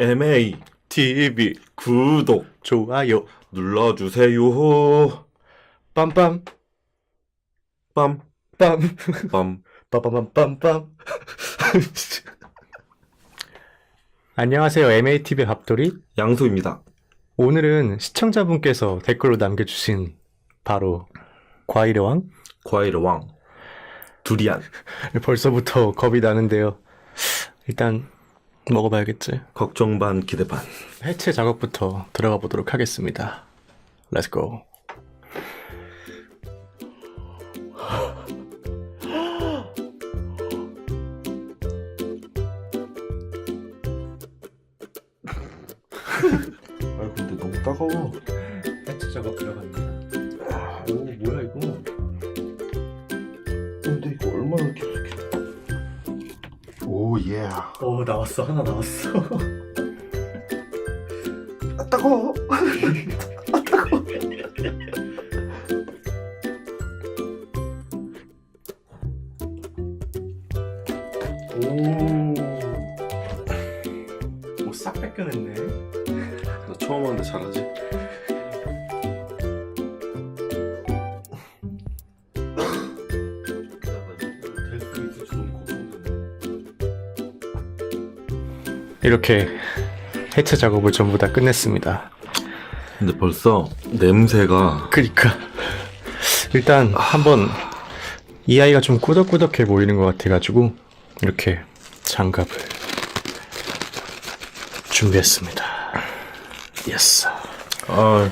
MA TV 구독 좋아요 눌러주세요. 빰빰 빰, 빰 빰. 빠바밤빰빰 안녕하세요 MATV 밥돌이 양소입니다. 오늘은 시청자분께서 댓글로 남겨주신 바로 과일의 왕 과일의 왕. 두리안. 벌써부터 겁이 나는데요 일단 먹어봐야겠지 걱정 반 기대 반. 해체 작업부터 들어가 보도록 하겠습니다 렛츠고 아 근데 너무 따가워. 해체 작업 들어갑니다 오 나왔어 하나 나왔어 아 따가워. 이렇게 해체 작업을 전부 다 끝냈습니다. 근데 벌써 냄새가 그니까. 일단 한번 이 아이가 좀 꾸덕꾸덕해 보이는 것 같아가지고 이렇게 장갑을 준비했습니다. 예스 아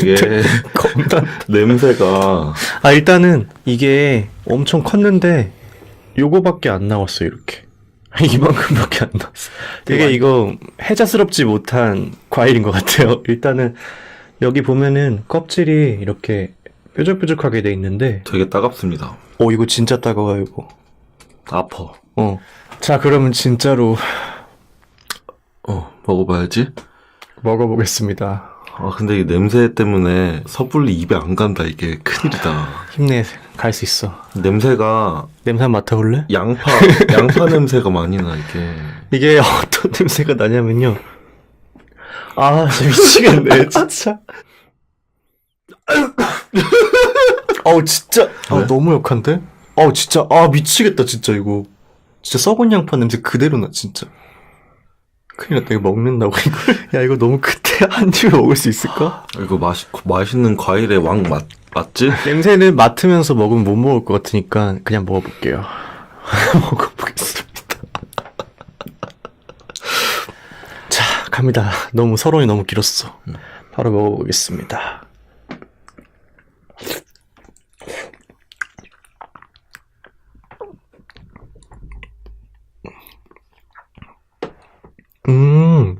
이게, 이게 겁나 냄새가. 아 일단은 이게 엄청 컸는데 요거밖에 안 나왔어 이렇게 이만큼밖에 안 나왔어 되게 이거 해자스럽지 못한 과일인 것 같아요 일단은 여기 보면은 껍질이 이렇게 뾰족뾰족하게 돼 있는데 되게 따갑습니다. 오 이거 진짜 따가워요 이거 아퍼. 어 자 그러면 진짜로 어 먹어봐야지. 먹어보겠습니다 아 근데 이 냄새 때문에 섣불리 입에 안 간다 이게 큰일이다. 힘내 갈 수 있어 냄새가 냄새 한번 맡아볼래? 양파 양파 냄새가 많이 나 이게. 이게 어떤 냄새가 나냐면요 아 진짜 미치겠네 진짜 어우 진짜 아 왜? 너무 역한데? 어우 진짜 아 미치겠다 진짜 이거 진짜 썩은 양파 냄새 그대로 나 진짜 큰일 났다 이거 먹는다고 이거 야 이거 너무 크대 한 입에 먹을 수 있을까? 이거 맛이 맛있는 과일의 왕맛 맞지? 냄새는 맡으면서 먹으면 못 먹을 것 같으니까 그냥 먹어볼게요. 먹어보겠습니다. 자 갑니다. 너무 서론이 너무 길었어. 바로 먹어보겠습니다. 음.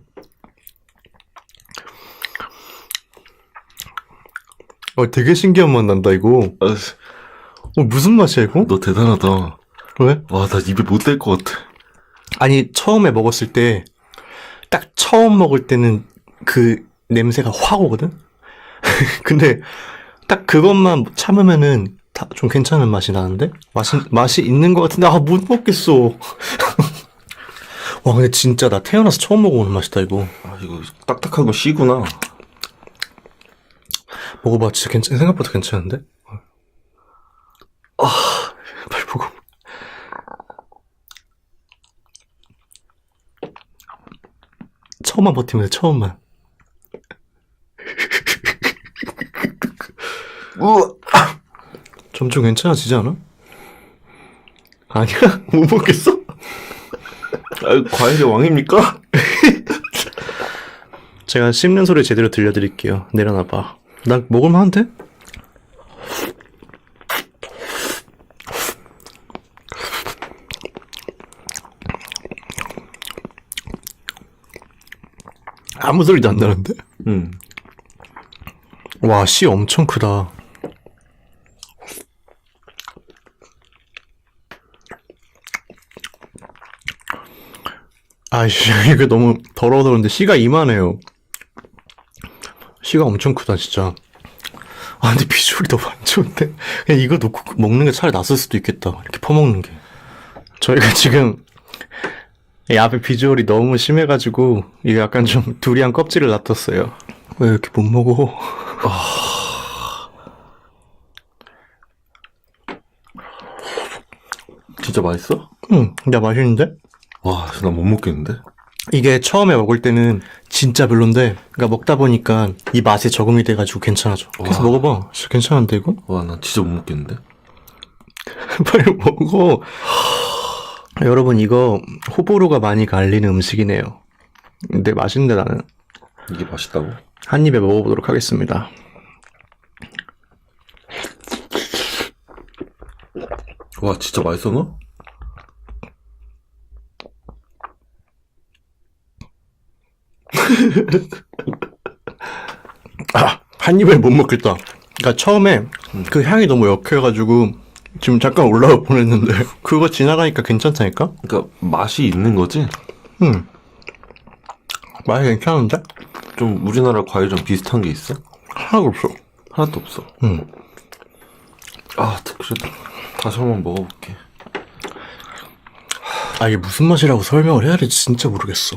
어, 되게 신기한 맛 난다, 이거. 아, 어, 무슨 맛이야, 이거? 너 대단하다. 왜? 와 나 입에 못 댈 것 같아. 아니, 처음에 먹었을 때, 딱 처음 먹을 때는 그 냄새가 확 오거든? 근데, 딱 그것만 참으면은 다 좀 괜찮은 맛이 나는데? 맛이, 맛이 있는 것 같은데, 아, 못 먹겠어. 와, 근데 진짜 나 태어나서 처음 먹어보는 맛이다, 이거. 아 이거 딱딱한 거 씨구나. 먹어봐, 진짜 괜찮, 생각보다 괜찮은데? 아, 빨리 먹어. 처음만 버티면 돼, 처음만. 우와. 점점 괜찮아지지 않아? 아니야? 못 먹겠어? 아, 과일의 왕입니까? 제가 씹는 소리 제대로 들려드릴게요. 내려놔봐. 나 먹을만 한데? 아무 소리도 안 나는데? 응. 와, 씨 엄청 크다. 아이씨, 이게 너무 더러워서 그런데 씨가 이만해요. 씨가 엄청 크다, 진짜. 아, 근데 비주얼이 너무 안 좋은데? 그냥 이거 놓고 먹는 게 차라리 낫을 수도 있겠다. 이렇게 퍼먹는 게. 저희가 지금 이 앞에 비주얼이 너무 심해가지고 이게 약간 좀 두리안 껍질을 놔뒀어요. 왜 이렇게 못 먹어? 진짜 맛있어? 응, 야 맛있는데? 와, 나 못 먹겠는데? 이게 처음에 먹을 때는 진짜 별론데, 그러니까 먹다 보니까 이 맛에 적응이 돼가지고 괜찮아져. 그래서 와. 먹어봐. 진짜 괜찮은데 이거? 와, 나 진짜 못 먹겠는데? 빨리 먹어. 여러분 이거 호불호가 많이 갈리는 음식이네요. 근데 맛있는데 나는 이게 맛있다고? 한 입에 먹어보도록 하겠습니다. 와, 진짜 맛있어, 너? 아, 한 입에 못 먹겠다. 그러니까 처음에 그 향이 너무 역해가지고 지금 잠깐 올라와 보냈는데 그거 지나가니까 괜찮다니까? 그러니까 맛이 있는 거지? 응. 맛이 괜찮은데? 좀 우리나라 과일이랑 비슷한 게 있어? 하나도 없어. 하나도 없어. 응. 아, 그래도 다시 한번 먹어볼게. 아 이게 무슨 맛이라고 설명을 해야 될지 진짜 모르겠어.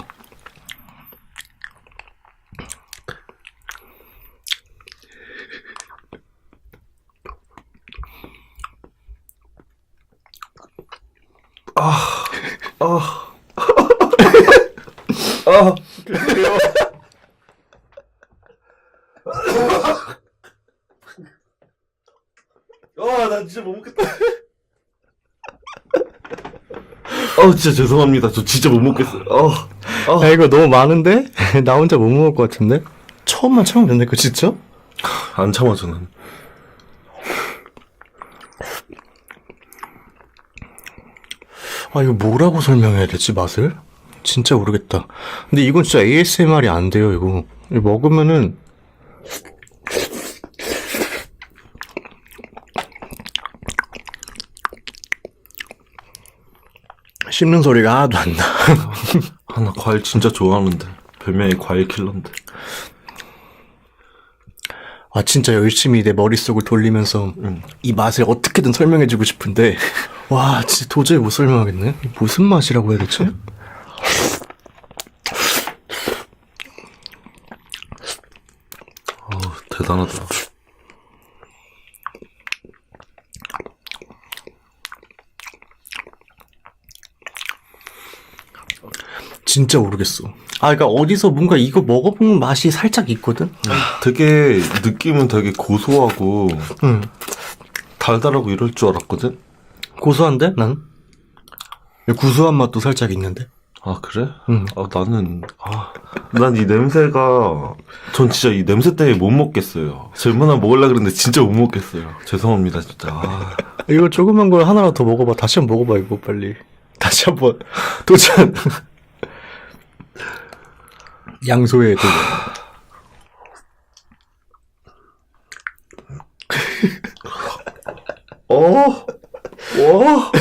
아, 아, 나 진짜 못 먹겠다. 아, 진짜 죄송합니다. 저 진짜 못 먹겠어요. 아, 야 이거 너무 많은데? 나 혼자 못 먹을 것 같은데? 처음만 참으면 된다 이거 진짜? 안 참아, 저는. 아 이거 뭐라고 설명해야 되지 맛을? 진짜 모르겠다. 근데 이건 진짜 ASMR이 안 돼요 이거. 이거 먹으면은 씹는 소리가 하나도 안 나. 아, 나 과일 진짜 좋아하는데. 별명이 과일 킬러인데. 아 진짜 열심히 내 머릿속을 돌리면서 이 맛을 어떻게든 설명해주고 싶은데 와 진짜 도저히 못 설명하겠네. 무슨 맛이라고 해야 되지? 아, 대단하다. 진짜 모르겠어. 아, 그러니까 어디서 뭔가 이거 먹어본 맛이 살짝 있거든. 되게 느낌은 되게 고소하고 응. 달달하고 이럴 줄 알았거든. 고소한데 난? 구수한 맛도 살짝 있는데. 아 그래? 응. 아 나는 아난 이 냄새가 전 진짜 이 냄새 때문에 못 먹겠어요. 저 웬만하면 먹으려 그랬는데 진짜 못 먹겠어요. 죄송합니다 진짜. 아, 이거 조그만 걸 하나라도 더 먹어봐. 다시 한번 먹어봐 이거 빨리. 다시 한번 도전. 양소의 도전. 어, 와,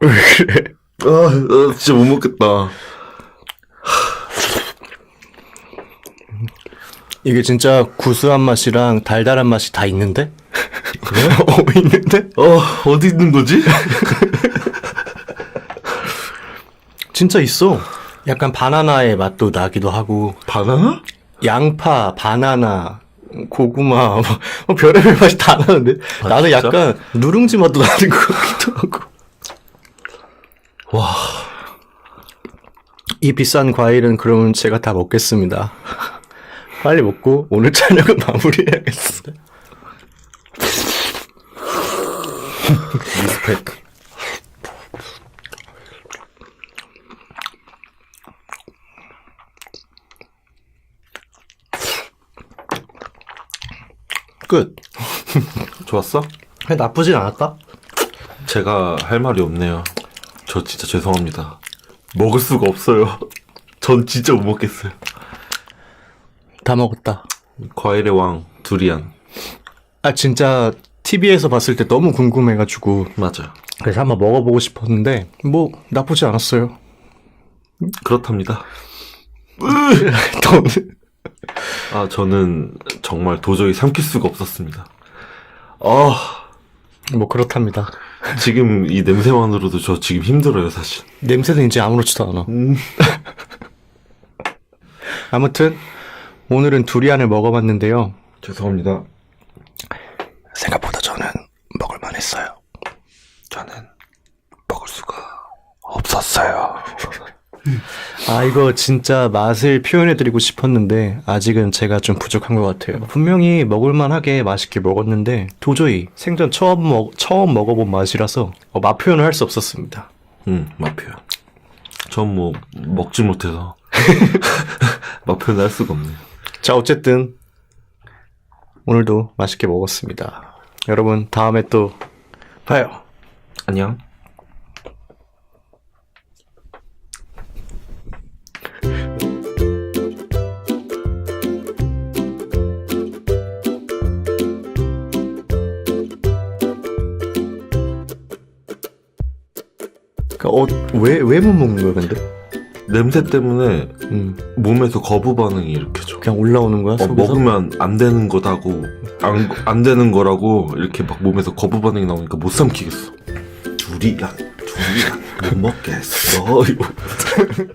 왜 그래? 아, 나 진짜 못 먹겠다. 이게 진짜 구수한 맛이랑 달달한 맛이 다 있는데? 어 있는데? 어 어디 있는 거지? 진짜 있어. 약간 바나나의 맛도 나기도 하고 바나나? 양파, 바나나, 고구마, 뭐, 뭐 별의별 맛이 다 나는데 아, 나는 진짜? 약간 누룽지 맛도 나는 것 같기도 하고. 와, 이 비싼 과일은 그러면 제가 다 먹겠습니다. 빨리 먹고 오늘 저녁은 마무리해야겠어. 리스펙. 끝. 좋았어? 나쁘진 않았다. 제가 할 말이 없네요. 저 진짜 죄송합니다. 먹을 수가 없어요. 전 진짜 못 먹겠어요. 다 먹었다. 과일의 왕 두리안 아 진짜 TV에서 봤을 때 너무 궁금해가지고 맞아. 그래서 한번 먹어보고 싶었는데 뭐 나쁘지 않았어요. 그렇답니다. 너는 아, 저는 정말 도저히 삼킬 수가 없었습니다. 아, 뭐 그렇답니다. 지금 이 냄새만으로도 저 지금 힘들어요, 사실. 냄새는 이제 아무렇지도 않아. 음. 아무튼 오늘은 두리안을 먹어봤는데요. 죄송합니다. 생각보다 저는 먹을만 했어요. 저는 먹을 수가 없었어요. 아, 이거 진짜 맛을 표현해드리고 싶었는데, 아직은 제가 좀 부족한 것 같아요. 분명히 먹을만하게 맛있게 먹었는데, 도저히 생전 처음 먹, 처음 먹어본 맛이라서, 어, 맛 표현을 할 수 없었습니다. 음, 맛표현. 전 뭐, 먹지 못해서. 맛표현 할 수가 없네요. 자, 어쨌든, 오늘도 맛있게 먹었습니다. 여러분, 다음에 또 봐요. 안녕. 어, 왜, 왜 못 먹는 거야, 근데? 냄새 때문에 음, 몸에서 거부 반응이 이렇게 줘. 그냥 올라오는 거야, 어, 속에서? 먹으면 안 되는 거다고, 안, 안 되는 거라고, 이렇게 막 몸에서 거부 반응이 나오니까 못 삼키겠어. 두리안, 두리안, 못 먹겠어. 이거.